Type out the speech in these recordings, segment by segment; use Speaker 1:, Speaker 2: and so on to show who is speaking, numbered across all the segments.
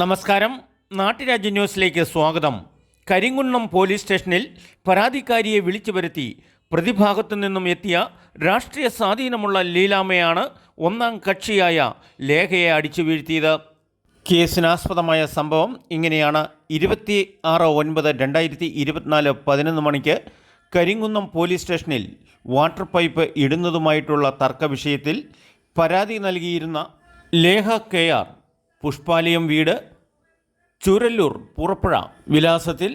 Speaker 1: നമസ്കാരം. നാട്ടുരാജ്യ ന്യൂസിലേക്ക് സ്വാഗതം. കരിങ്കുന്നം പോലീസ് സ്റ്റേഷനിൽ പരാതിക്കാരിയെ വിളിച്ചു വരുത്തി പ്രതിഭാഗത്തു നിന്നും എത്തിയ രാഷ്ട്രീയ സ്വാധീനമുള്ള ലീലാമ്മയാണ് ഒന്നാം കക്ഷിയായ ലേഖയെ അടിച്ചു വീഴ്ത്തിയത്. കേസിനാസ്പദമായ സംഭവം ഇങ്ങനെയാണ്. ഇരുപത്തി ആറ് ഒൻപത് രണ്ടായിരത്തി ഇരുപത്തിനാല് പതിനൊന്ന് മണിക്ക് കരിങ്കുന്നം പോലീസ് സ്റ്റേഷനിൽ വാട്ടർ പൈപ്പ് ഇടുന്നതുമായിട്ടുള്ള തർക്ക വിഷയത്തിൽ പരാതി നൽകിയിരുന്ന ലേഖ കെ ആർ. പുഷ്പാലയം വീട് ചുരല്ലൂർ പുറപ്പുഴ വിലാസത്തിൽ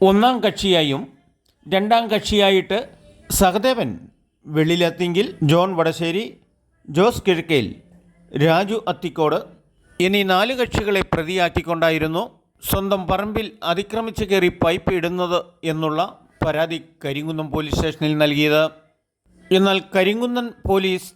Speaker 1: ഒന്നാം കക്ഷിയായും രണ്ടാം കക്ഷിയായിട്ട് സഹദേവൻ വെള്ളിലത്തിങ്കിൽ ജോൺ വടശ്ശേരി ജോസ് കിഴക്കേൽ രാജു അത്തിക്കോട് എന്നീ നാല് കക്ഷികളെ പ്രതിയാക്കിക്കൊണ്ടായിരുന്നു സ്വന്തം പറമ്പിൽ അതിക്രമിച്ച് കയറി പൈപ്പ് ഇടുന്നത് എന്നുള്ള പരാതി കരിങ്കുന്നം പോലീസ് സ്റ്റേഷനിൽ നൽകിയത്. എന്നാൽ കരിങ്കുന്നൻ പോലീസ്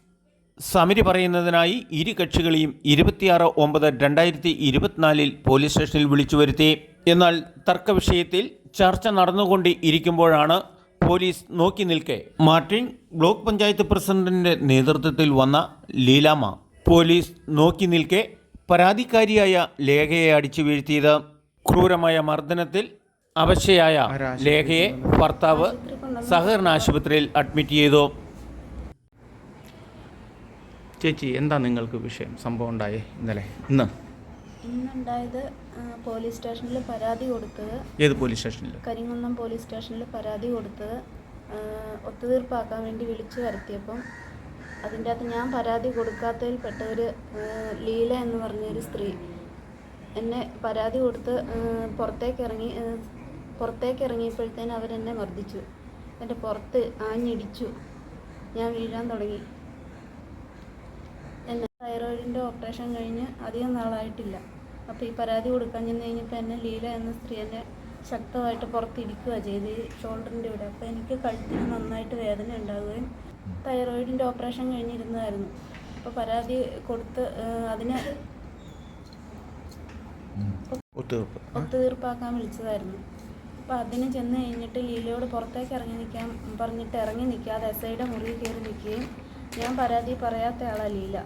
Speaker 1: സമരി പറയുന്നതിനായി ഇരു കക്ഷികളെയും ഇരുപത്തിയാറ് ഒമ്പത് രണ്ടായിരത്തി ഇരുപത്തിനാലിൽ പോലീസ് സ്റ്റേഷനിൽ വിളിച്ചു വരുത്തി. എന്നാൽ തർക്ക വിഷയത്തിൽ ചർച്ച നടന്നുകൊണ്ട് ഇരിക്കുമ്പോഴാണ് പോലീസ് നോക്കി നിൽക്കെ. മാർട്ടിൻ ബ്ലോക്ക് പഞ്ചായത്ത് പ്രസിഡന്റിന്റെ നേതൃത്വത്തിൽ വന്ന ലീലാമ്മ പോലീസ് നോക്കി നിൽക്കെ പരാതിക്കാരിയായ ലേഖയെ അടിച്ചു വീഴ്ത്തിയത്. ക്രൂരമായ മർദ്ദനത്തിൽ അവശയായ ലേഖയെ ഭർത്താവ് സഹകരണ ആശുപത്രിയിൽ അഡ്മിറ്റ് ചെയ്തു.
Speaker 2: ചേച്ചി എന്താ നിങ്ങൾക്ക് വിഷയം? സംഭവം ഉണ്ടായേ ഇന്നലെ? ഇന്ന്?
Speaker 3: ഇന്നുണ്ടായത് പോലീസ് സ്റ്റേഷനിൽ പരാതി കൊടുത്തത്.
Speaker 2: ഏത് പോലീസ് സ്റ്റേഷനിൽ
Speaker 3: കരിങ്കുന്നം പോലീസ് സ്റ്റേഷനിൽ പരാതി കൊടുത്തത്. ഒത്തുതീർപ്പാക്കാൻ വേണ്ടി വിളിച്ചു വരുത്തിയപ്പം അതിന്റെ അകത്ത് ഞാൻ പരാതി കൊടുക്കാത്തതിൽ പെട്ട ഒരു ലീല എന്ന് പറഞ്ഞൊരു സ്ത്രീ എന്നെ പരാതി കൊടുത്ത് പുറത്തേക്ക് ഇറങ്ങി പുറത്തേക്ക് ഇറങ്ങിയപ്പോഴത്തേന് അവരെന്നെ മർദ്ദിച്ചു. എന്റെ പുറത്ത് ആഞ്ഞിടിച്ചു. ഞാൻ വീഴാൻ തുടങ്ങി. തൈറോയിഡിന്റെ ഓപ്പറേഷൻ കഴിഞ്ഞ് അധികം നാളായിട്ടില്ല. അപ്പോൾ ഈ പരാതി കൊടുക്കാൻ ചെന്ന് കഴിഞ്ഞപ്പോൾ എന്നെ ലീല എന്ന സ്ത്രീ എന്നെ ശക്തമായിട്ട് പുറത്തിരിക്കുക ചെയ്ത് ഈ ഷോൾഡറിന്റെ ഇവിടെ. അപ്പോൾ എനിക്ക് കഴുത്തിന് നന്നായിട്ട് വേദന ഉണ്ടാവുകയും തൈറോയിഡിന്റെ ഓപ്പറേഷൻ കഴിഞ്ഞിരുന്നതായിരുന്നു. അപ്പോൾ പരാതി കൊടുത്ത് അതിനെ അതിന്
Speaker 2: ഒത്തുതീർപ്പ്.
Speaker 3: ഒത്തുതീർപ്പാക്കാൻ വിളിച്ചതായിരുന്നു. അപ്പോൾ അതിന് ചെന്ന് കഴിഞ്ഞിട്ട് ലീലയോട് പുറത്തേക്ക് ഇറങ്ങി നിൽക്കാൻ പറഞ്ഞിട്ട് ഇറങ്ങി നിൽക്കാതെ എസ് ഐയുടെ മുറിയിൽ കയറി നിൽക്കുകയും ഞാൻ പരാതി പറയാത്ത ആളാണ് ലീല.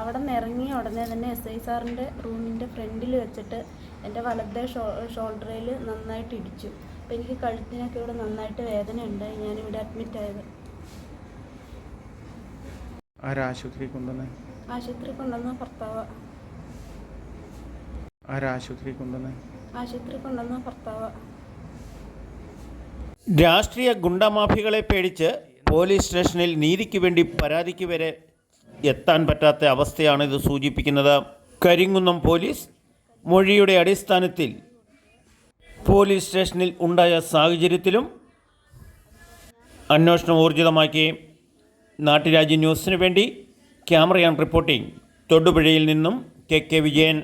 Speaker 3: അവിടെ നിന്ന് ഇറങ്ങിയ ഉടനെ തന്നെ എസ് ഐ സാറിന്റെ റൂമിന്റെ ഫ്രണ്ടിൽ വെച്ചിട്ട് എന്റെ വലത്തെ ഷോ ഷോൾഡറിൽ നന്നായിട്ട് ഇടിച്ചു. അപ്പം എനിക്ക് കഴുത്തിനൊക്കെ ഇവിടെ നന്നായിട്ട് വേദന ഉണ്ടായി. ഞാനിവിടെ അഡ്മിറ്റ് ആയത്.
Speaker 2: ആരാ ആശുപത്രി കൊണ്ടുവന്നേ?
Speaker 3: ആശുപത്രി കൊണ്ടുവന്ന ഭർത്താവ്.
Speaker 2: ആരാ ആശുപത്രി കൊണ്ടുവന്നേ?
Speaker 3: ആശുപത്രി കൊണ്ടുവന്ന ഭർത്താവ്.
Speaker 1: രാഷ്ട്രീയ ഗുണ്ടമാഫികളെ പേടിച്ച് പോലീസ് സ്റ്റേഷനിൽ നീതിക്ക് വേണ്ടി പരാതിക്ക് വരെ എത്താൻ പറ്റാത്ത അവസ്ഥയാണ് ഇത് സൂചിപ്പിക്കുന്നത്. കരിങ്കുന്നം പോലീസ് മൊഴിയുടെ അടിസ്ഥാനത്തിൽ പോലീസ് സ്റ്റേഷനിൽ ഉണ്ടായ സാഹചര്യത്തിലും അന്വേഷണം ഊർജിതമാക്കി. നാട്ടുരാജ്യ ന്യൂസിന് വേണ്ടി ക്യാമറയാൻ റിപ്പോർട്ടിംഗ്. തൊടുപുഴയിൽ നിന്നും കെ കെ വിജയൻ.